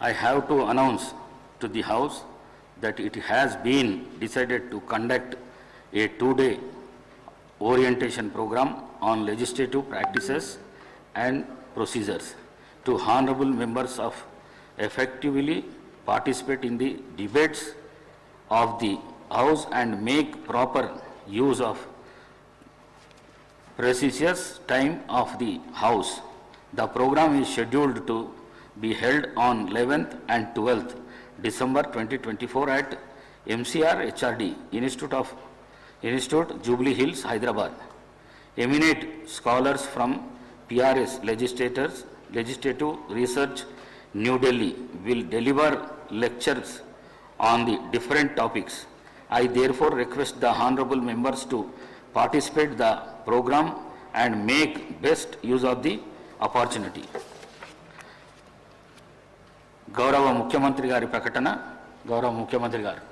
I have to announce to the House that it has been decided to conduct a two-day orientation program on legislative practices and procedures to honorable members of effectively participate in the debates of the House and make proper use of precious time of the House. The program is scheduled to be held on 11th and 12th December 2024 at MCR HRD, Institute of, Institute Jubilee Hills, Hyderabad. Eminent scholars from PRS legislators, legislative research, New Delhi will deliver lectures on the different topics. I therefore request the honorable members to participate the program and make best use of the opportunity. గౌరవ ముఖ్యమంత్రి గారి ప్రకటన గౌరవ ముఖ్యమంత్రి గారు.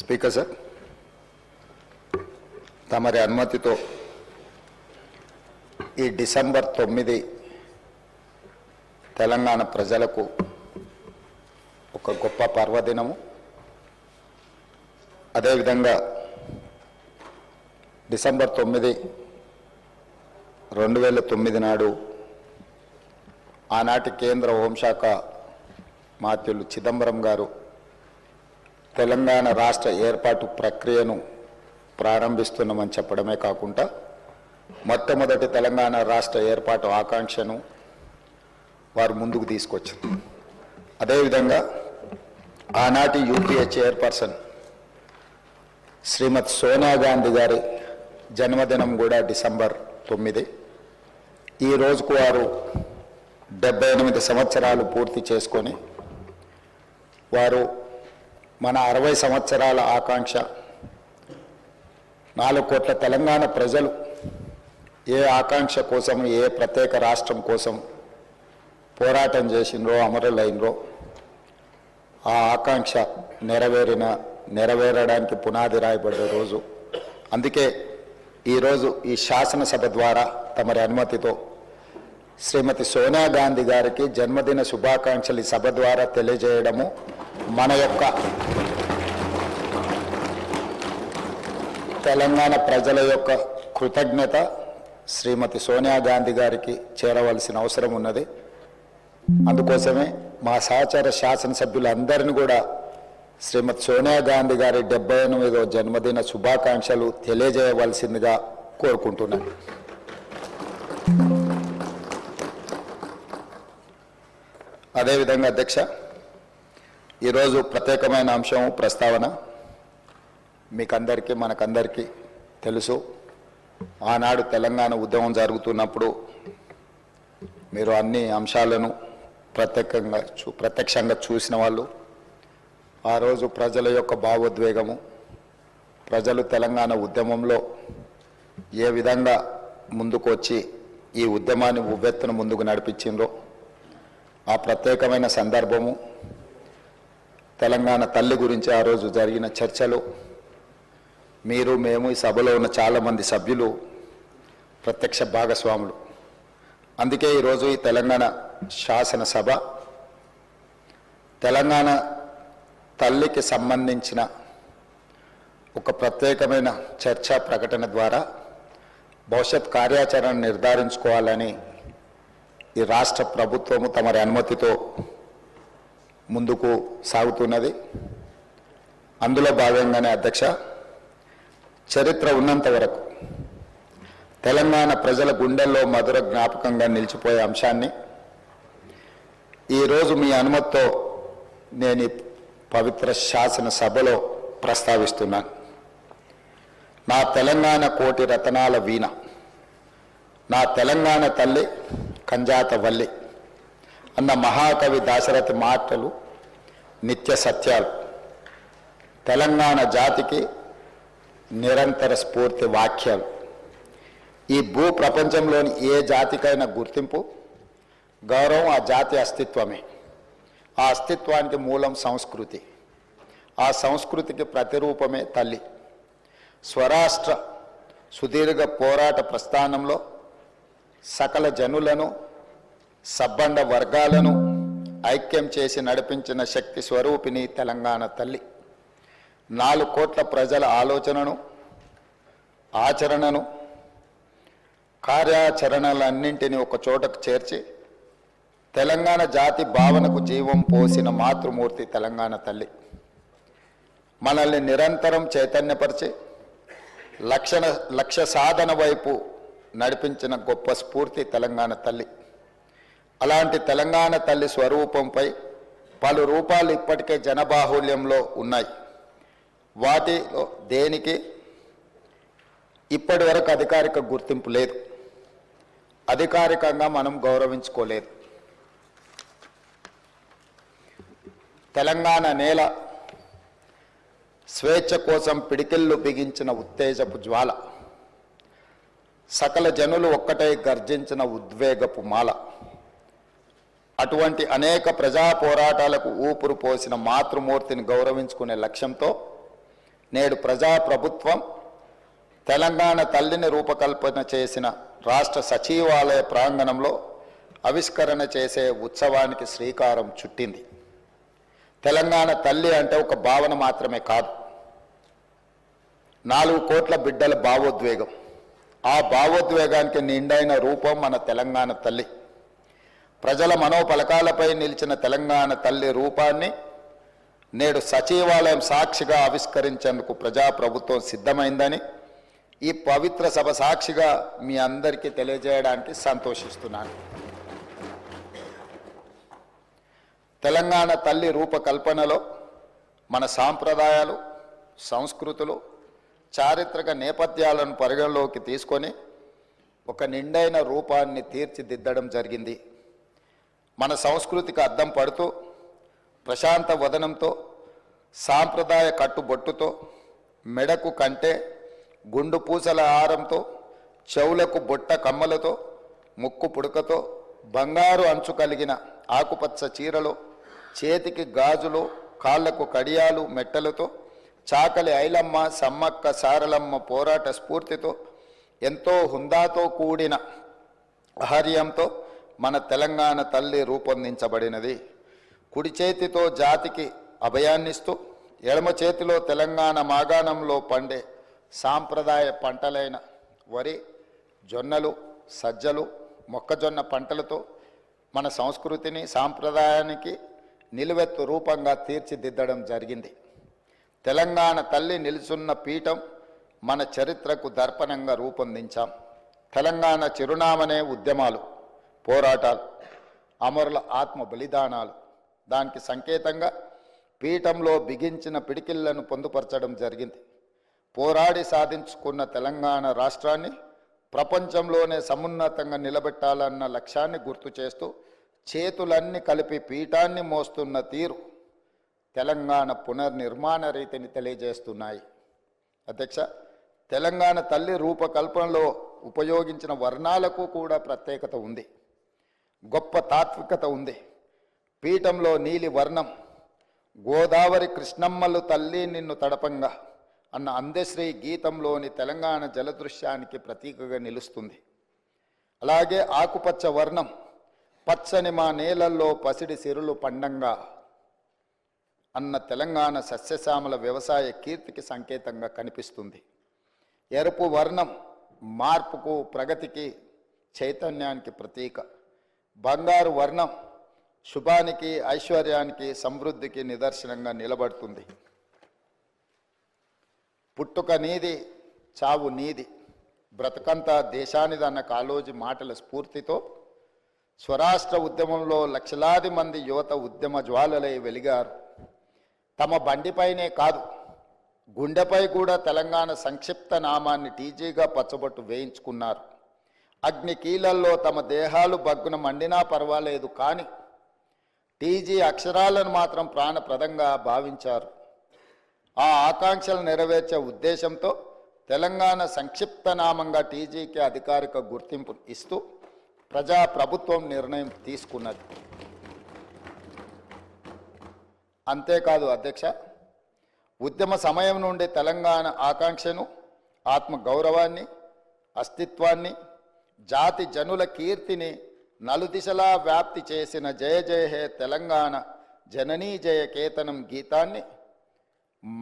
Speaker sir తమరి అనుమతితో ఈ డిసెంబర్ తొమ్మిది తెలంగాణ ప్రజలకు ఒక గొప్ప పర్వదినము. అదేవిధంగా డిసెంబర్ తొమ్మిది రెండు వేల తొమ్మిది నాడు ఆనాటి కేంద్ర హోంశాఖ మాత్యులు చిదంబరం గారు తెలంగాణ రాష్ట్ర ఏర్పాటు ప్రక్రియను ప్రారంభిస్తున్నామని చెప్పడమే కాకుండా మొట్టమొదటి తెలంగాణ రాష్ట్ర ఏర్పాటు ఆకాంక్షను వారు ముందుకు తీసుకొచ్చారు. అదేవిధంగా ఆనాటి యూపీఏ చైర్పర్సన్ శ్రీమతి సోనియా గాంధీ గారి జన్మదినం కూడా డిసెంబర్ తొమ్మిది. ఈ రోజుకు వారు డెబ్బై ఎనిమిది సంవత్సరాలు పూర్తి చేసుకొని వారు మన అరవై సంవత్సరాల ఆకాంక్ష నాలుగు కోట్ల తెలంగాణ ప్రజలు ఏ ఆకాంక్ష కోసం ఏ ప్రత్యేక రాష్ట్రం కోసం పోరాటం చేసినరో అమరులైనరో ఆ ఆకాంక్ష నెరవేరిన నెరవేరడానికి పునాది రాయబడే రోజు. అందుకే ఈరోజు ఈ శాసనసభ ద్వారా తమరి అనుమతితో శ్రీమతి సోనియా గాంధీ గారికి జన్మదిన శుభాకాంక్షలు ఈ సభ ద్వారా తెలియజేయడము మన యొక్క తెలంగాణ ప్రజల యొక్క కృతజ్ఞత శ్రీమతి సోనియా గాంధీ గారికి చేరవలసిన అవసరం ఉన్నది. అందుకోసమే మా సహచర శాసనసభ్యులందరిని కూడా శ్రీమతి సోనియా గాంధీ గారి డెబ్బై ఎనిమిదో జన్మదిన శుభాకాంక్షలు తెలియజేయవలసిందిగా కోరుకుంటున్నాను. అదేవిధంగా అధ్యక్ష ఈరోజు ప్రత్యేకమైన అంశం ప్రస్తావన మీకందరికీ మనకందరికీ తెలుసు. ఆనాడు తెలంగాణ ఉద్యమం జరుగుతున్నప్పుడు మీరు అన్ని అంశాలను ప్రత్యేకంగా చూ ప్రత్యక్షంగా చూసిన వాళ్ళు ఆ రోజు ప్రజల యొక్క భావోద్వేగము ప్రజలు తెలంగాణ ఉద్యమంలో ఏ విధంగా ముందుకు వచ్చి ఈ ఉద్యమాన్ని ఉవ్వెత్తున ముందుకు నడిపించిండ్రో ఆ ప్రత్యేకమైన సందర్భము తెలంగాణ తల్లి గురించి ఆ రోజు జరిగిన చర్చలు మీరు మేము ఈ సభలో ఉన్న చాలామంది సభ్యులు ప్రత్యక్ష భాగస్వాములు. అందుకే ఈరోజు ఈ తెలంగాణ శాసనసభ తెలంగాణ తల్లికి సంబంధించిన ఒక ప్రత్యేకమైన చర్చా ప్రకటన ద్వారా భవిష్యత్ కార్యాచరణ నిర్ధారించుకోవాలని ఈ రాష్ట్ర ప్రభుత్వము తమరి అనుమతితో ముందుకు సాగుతున్నది. అందులో భాగంగానే అధ్యక్ష చరిత్ర ఉన్నంత వరకు తెలంగాణ ప్రజల గుండెల్లో మధుర జ్ఞాపకంగా నిలిచిపోయే అంశాన్ని ఈరోజు మీ అనుమతితో నేను పవిత్ర శాసన సభలో ప్రస్తావిస్తున్నాను నా తెలంగాణ కోటి రతనాల వీణ. నా తెలంగాణ తల్లి కంజాత వల్లి అన్న మహాకవి దాశరథి మాటలు నిత్య సత్యాలు. తెలంగాణ జాతికి నిరంతర స్ఫూర్తి వాక్యాలు. ఈ భూ ప్రపంచంలోని ఏ జాతికైనా గుర్తింపు గౌరవం ఆ జాతి అస్తిత్వమే. ఆ అస్తిత్వానికి మూలం సంస్కృతి. ఆ సంస్కృతికి ప్రతిరూపమే తల్లి. స్వరాష్ట్ర సుదీర్ఘ పోరాట ప్రస్థానంలో సకల జనులను సబ్బండ వర్గాలను ఐక్యం చేసి నడిపించిన శక్తి స్వరూపిణి తెలంగాణ తల్లి. నాలుగు కోట్ల ప్రజల ఆలోచనను ఆచరణను కార్యాచరణలన్నింటినీ ఒక చోటకు చేర్చి తెలంగాణ జాతి భావనకు జీవం పోసిన మాతృమూర్తి తెలంగాణ తల్లి. మనల్ని నిరంతరం చైతన్యపరిచి లక్షణ లక్ష్య సాధన వైపు నడిపించిన గొప్ప స్ఫూర్తి తెలంగాణ తల్లి. అలాంటి తెలంగాణ తల్లి స్వరూపంపై పలు రూపాలు ఇప్పటికే జనబాహుల్యంలో ఉన్నాయి. వాటిలో దేనికి? ఇప్పటి వరకు అధికారిక గుర్తింపు లేదు. అధికారికంగా మనం గౌరవించుకోలేదు. తెలంగాణ నేల స్వేచ్ఛ కోసం పిడికిళ్ళు బిగించిన ఉత్తేజపు జ్వాల. సకల జనులు ఒక్కటై గర్జించిన ఉద్వేగపు మాల. అటువంటి అనేక ప్రజా పోరాటాలకు ఊపురు పోసిన మాతృమూర్తిని గౌరవించుకునే లక్ష్యంతో నేడు ప్రజా ప్రభుత్వం తెలంగాణ తల్లిని రూపకల్పన చేసిన రాష్ట్ర సచివాలయ ప్రాంగణంలో ఆవిష్కరణ చేసే ఉత్సవానికి శ్రీకారం చుట్టింది. తెలంగాణ తల్లి అంటే ఒక భావన మాత్రమే కాదు. నాలుగు కోట్ల బిడ్డల భావోద్వేగం. ఆ భావోద్వేగానికి నిండైన రూపం మన తెలంగాణ తల్లి. ప్రజల మనోపలకాలపై నిలిచిన తెలంగాణ తల్లి రూపాన్ని నేడు సచివాలయం సాక్షిగా ఆవిష్కరించేందుకు ప్రజాప్రభుత్వం సిద్ధమైందని ఈ పవిత్ర సభ సాక్షిగా మీ అందరికీ తెలియజేయడానికి సంతోషిస్తున్నాను. తెలంగాణ తల్లి రూపకల్పనలో మన సాంప్రదాయాలు సంస్కృతులు చారిత్రక నేపథ్యాలను పరిగణలోకి తీసుకొని ఒక నిండైన రూపాన్ని తీర్చిదిద్దడం జరిగింది. మన సంస్కృతికి అద్దం పడుతూ ప్రశాంత వదనంతో సాంప్రదాయ కట్టుబొట్టుతో మెడకు కంటే గుండు పూసల ఆరంతో చెవులకు బొట్ట కమ్మలతో ముక్కు పుడకతో బంగారు అంచు కలిగిన ఆకుపచ్చ చీరలో చేతికి గాజులు కాళ్ళకు కడియాలు మెట్టలతో చాకలి ఐలమ్మ సమ్మక్క సారలమ్మ పోరాట స్ఫూర్తితో ఎంతో హుందాతో కూడిన ఆహార్యంతో మన తెలంగాణ తల్లి రూపొందించబడినది. కుడి చేతితో జాతికి అభయాన్నిస్తూ ఎడమ చేతిలో తెలంగాణ మాగాణంలో పండే సాంప్రదాయ పంటలైన వరి జొన్నలు సజ్జలు మొక్కజొన్న పంటలతో మన సంస్కృతిని సాంప్రదాయానికి నిలువెత్తు రూపంగా తీర్చిదిద్దడం జరిగింది. తెలంగాణ తల్లి నిలుచున్న పీఠం మన చరిత్రకు దర్పణంగా రూపొందించాం. తెలంగాణ చిరునామనే ఉద్యమాలు పోరాటాలు అమరుల ఆత్మ బలిదానాలు. దానికి సంకేతంగా పీఠంలో బిగించిన పిడికిళ్ళను పొందుపరచడం జరిగింది. పోరాడి సాధించుకున్న తెలంగాణ రాష్ట్రాన్ని ప్రపంచంలోనే సమున్నతంగా నిలబెట్టాలన్న లక్ష్యాన్ని గుర్తు చేస్తూ చేతులన్నీ కలిపి పీఠాన్ని మోస్తున్న తీరు తెలంగాణ పునర్నిర్మాణ రీతిని తెలియజేస్తున్నాయి. అధ్యక్ష తెలంగాణ తల్లి రూపకల్పనలో ఉపయోగించిన వర్ణాలకు కూడా ప్రత్యేకత ఉంది. గొప్ప తాత్వికత ఉంది. పీఠంలో నీలి వర్ణం గోదావరి కృష్ణమ్మలు తల్లి నిన్ను తడపంగా అన్న అందశ్రీ గీతంలోని తెలంగాణ జలదృశ్యానికి ప్రతీకగా నిలుస్తుంది. అలాగే ఆకుపచ్చ వర్ణం పచ్చని మా నేలల్లో పసిడి సిరులు పండంగా అన్న తెలంగాణ సస్యశ్యామల వ్యవసాయ కీర్తికి సంకేతంగా కనిపిస్తుంది. ఎరుపు వర్ణం మార్పుకు ప్రగతికి చైతన్యానికి ప్రతీక. బంగారు వర్ణం శుభానికి ఐశ్వర్యానికి సమృద్ధికి నిదర్శనంగా నిలబడుతుంది. పుట్టుక నీది చావు నీది బ్రతకంతా దేశానిదన్న కాలోజీ మాటల స్ఫూర్తితో స్వరాష్ట్ర ఉద్యమంలో లక్షలాది మంది యువత ఉద్యమ జ్వాలలై వెలిగారు. తమ బండిపైనే కాదు గుండెపై కూడా తెలంగాణ సంక్షిప్త నామాన్ని టీజీగా పచ్చబొట్టు వేయించుకున్నారు. అగ్ని కీలల్లో తమ దేహాలు బగ్గున మండినా పర్వాలేదు కానీ టీజీ అక్షరాలను మాత్రం ప్రాణప్రదంగా భావించారు. ఆ ఆకాంక్షలు నెరవేర్చే ఉద్దేశంతో తెలంగాణ సంక్షిప్త నామంగా టీజీకి అధికారిక గుర్తింపు ఇస్తూ ప్రజా ప్రభుత్వం నిర్ణయం తీసుకున్నది. అంతేకాదు అధ్యక్ష ఉద్యమ సమయం నుండి తెలంగాణ ఆకాంక్షను ఆత్మ గౌరవాన్ని అస్తిత్వాన్ని జాతి జనుల కీర్తిని నలుదిశలా వ్యాప్తి చేసిన జయ జయ హే తెలంగాణ జననీ జయ కేతనం గీతాన్ని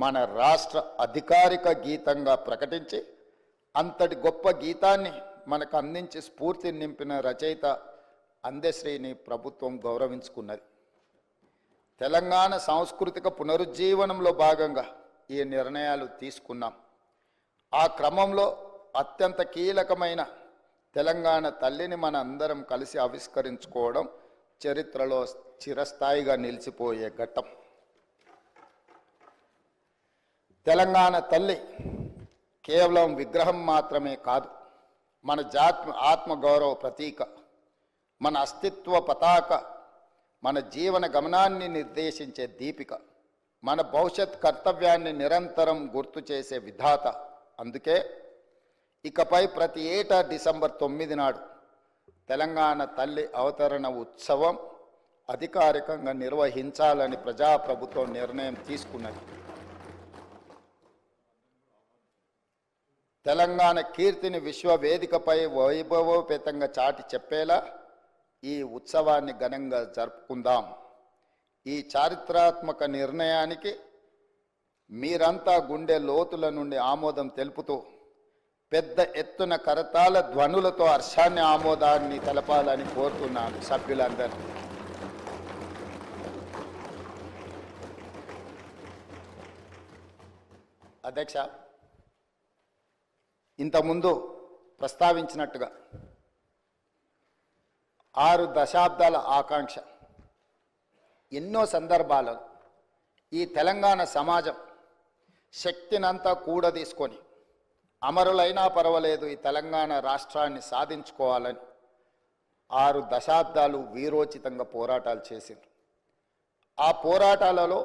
మన రాష్ట్ర అధికారిక గీతంగా ప్రకటించి అంతటి గొప్ప గీతాన్ని మనకు అందించి స్ఫూర్తిని నింపిన రచయిత అందశ్రీని ప్రభుత్వం గౌరవించుకున్నది. తెలంగాణ సాంస్కృతిక పునరుజ్జీవనంలో భాగంగా ఈ నిర్ణయాలు తీసుకున్నాం. ఆ క్రమంలో అత్యంత కీలకమైన తెలంగాణ తల్లిని మన అందరం కలిసి ఆవిష్కరించుకోవడం చరిత్రలో చిరస్థాయిగా నిలిచిపోయే ఘట్టం. తెలంగాణ తల్లి కేవలం విగ్రహం మాత్రమే కాదు మన జాత్మ ఆత్మగౌరవ ప్రతీక మన అస్తిత్వ పతాక మన జీవన గమనాన్ని నిర్దేశించే దీపిక మన భవిష్యత్ కర్తవ్యాన్ని నిరంతరం గుర్తు చేసే విధాత. అందుకే ఇకపై ప్రతి ఏటా డిసెంబర్ తొమ్మిది నాడు తెలంగాణ తల్లి అవతరణ ఉత్సవం అధికారికంగా నిర్వహించాలని ప్రజాప్రభుత్వం నిర్ణయం తీసుకున్నది. తెలంగాణ కీర్తిని విశ్వవేదికపై వైభవోపేతంగా చాటి చెప్పేలా ఈ ఉత్సవాన్ని ఘనంగా జరుపుకుందాం. ఈ చారిత్రాత్మక నిర్ణయానికి మీరంతా గుండె లోతుల నుండి ఆమోదం తెలుపుతూ పెద్ద ఎత్తున కరతాల ధ్వనులతో హర్షాన్ని ఆమోదాన్ని తెలపాలని కోరుతున్నాను సభ్యులందరూ అధ్యక్ష ఇంతకుముందు ప్రస్తావించినట్టుగా ఆరు దశాబ్దాల ఆకాంక్ష. ఎన్నో సందర్భాలలో ఈ తెలంగాణ సమాజం శక్తినంతా కూడదీసుకొని అమరులైనా పర్వాలేదు ఈ తెలంగాణ రాష్ట్రాన్ని సాధించుకోవాలని ఆరు దశాబ్దాలు వీరోచితంగా పోరాటాలు చేసింది ఆ పోరాటాలలో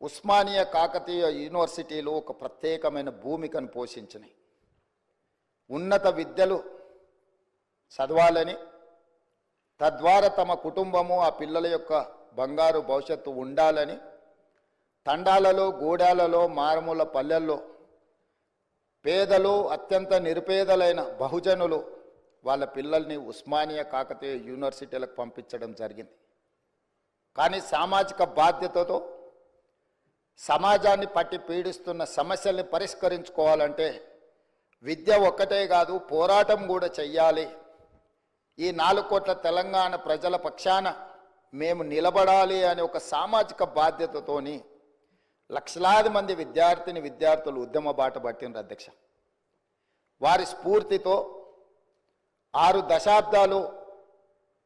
ఉస్మానియా కాకతీయ యూనివర్సిటీలు ఒక ప్రత్యేకమైన భూమికను పోషించినాయి ఉన్నత విద్యలు చదవాలని తద్వారా తమ కుటుంబము ఆ పిల్లల యొక్క బంగారు భవిష్యత్తు ఉండాలని తండాలలో గూడాలలో మారుమూల పల్లెల్లో పేదలు అత్యంత నిరుపేదలైన బహుజనులు వాళ్ళ పిల్లల్ని ఉస్మానియా కాకతీయ యూనివర్సిటీలకు పంపించడం జరిగింది. కానీ సామాజిక బాధ్యతతో సమాజాన్ని పట్టి పీడిస్తున్న సమస్యల్ని పరిష్కరించుకోవాలంటే విద్య ఒక్కటే కాదు పోరాటం కూడా చెయ్యాలి. ఈ నాలుగు కోట్ల తెలంగాణ ప్రజల పక్షాన మేము నిలబడాలి అనే ఒక సామాజిక బాధ్యతతోని లక్షలాది మంది విద్యార్థిని విద్యార్థులు ఉద్యమ బాట పట్టినారు అధ్యక్ష. వారి స్ఫూర్తితో ఆరు దశాబ్దాలు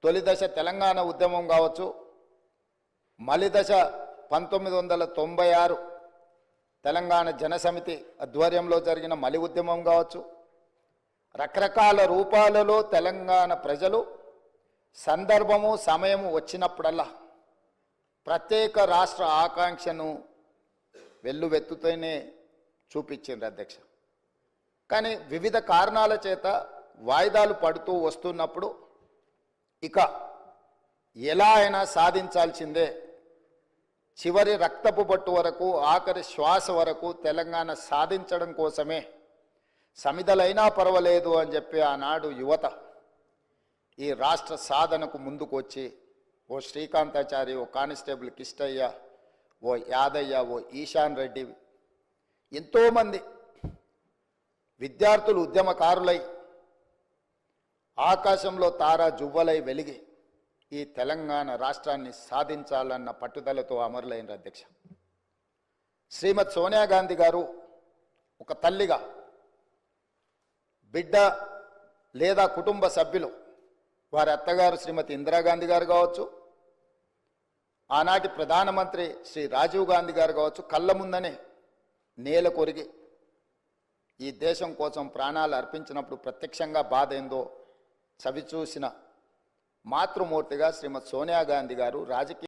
తొలి దశ తెలంగాణ ఉద్యమం కావచ్చు మలిదశ పంతొమ్మిది వందల తొంభై ఆరు తెలంగాణ జనసమితి ఆధ్వర్యంలో జరిగిన మలి ఉద్యమం కావచ్చు. రకరకాల రూపాలలో తెలంగాణ ప్రజలు సందర్భము సమయము వచ్చినప్పుడల్లా ప్రత్యేక రాష్ట్ర ఆకాంక్షను వెల్లువెత్తుతూనే చూపించింది అధ్యక్ష. కానీ వివిధ కారణాల చేత వాయిదాలు పడుతూ వస్తున్నప్పుడు ఇక ఎలా అయినా సాధించాల్సిందే చివరి రక్తపు బొట్టు వరకు ఆఖరి శ్వాస వరకు తెలంగాణ సాధించడం కోసమే. సమిధలైనా పర్వాలేదు అని చెప్పి ఆనాడు యువత ఈ రాష్ట్ర సాధనకు ముందుకు వచ్చి ఓ శ్రీకాంతాచారి ఓ కానిస్టేబుల్ కిష్టయ్య ఓ యాదయ్య ఓ ఈశాన్ రెడ్డి ఎంతోమంది విద్యార్థులు ఉద్యమకారులై ఆకాశంలో తారా జువ్వలై వెలిగి ఈ తెలంగాణ రాష్ట్రాన్ని సాధించాలన్న పట్టుదలతో అమరులైన అధ్యక్ష. శ్రీమతి సోనియా గాంధీ గారు ఒక తల్లిగా బిడ్డ లేదా కుటుంబ సభ్యులు వారి అత్తగారు శ్రీమతి ఇందిరాగాంధీ గారు కావచ్చు ఆనాటి ప్రధానమంత్రి శ్రీ రాజీవ్ గాంధీ గారు కావచ్చు కళ్ళ ముందనే నేల కొరిగి ఈ దేశం కోసం ప్రాణాలు అర్పించినప్పుడు ప్రత్యక్షంగా బాధ ఏందో చవిచూసిన మాతృమూర్తిగా శ్రీమతి సోనియా గాంధీ గారు రాజకీయ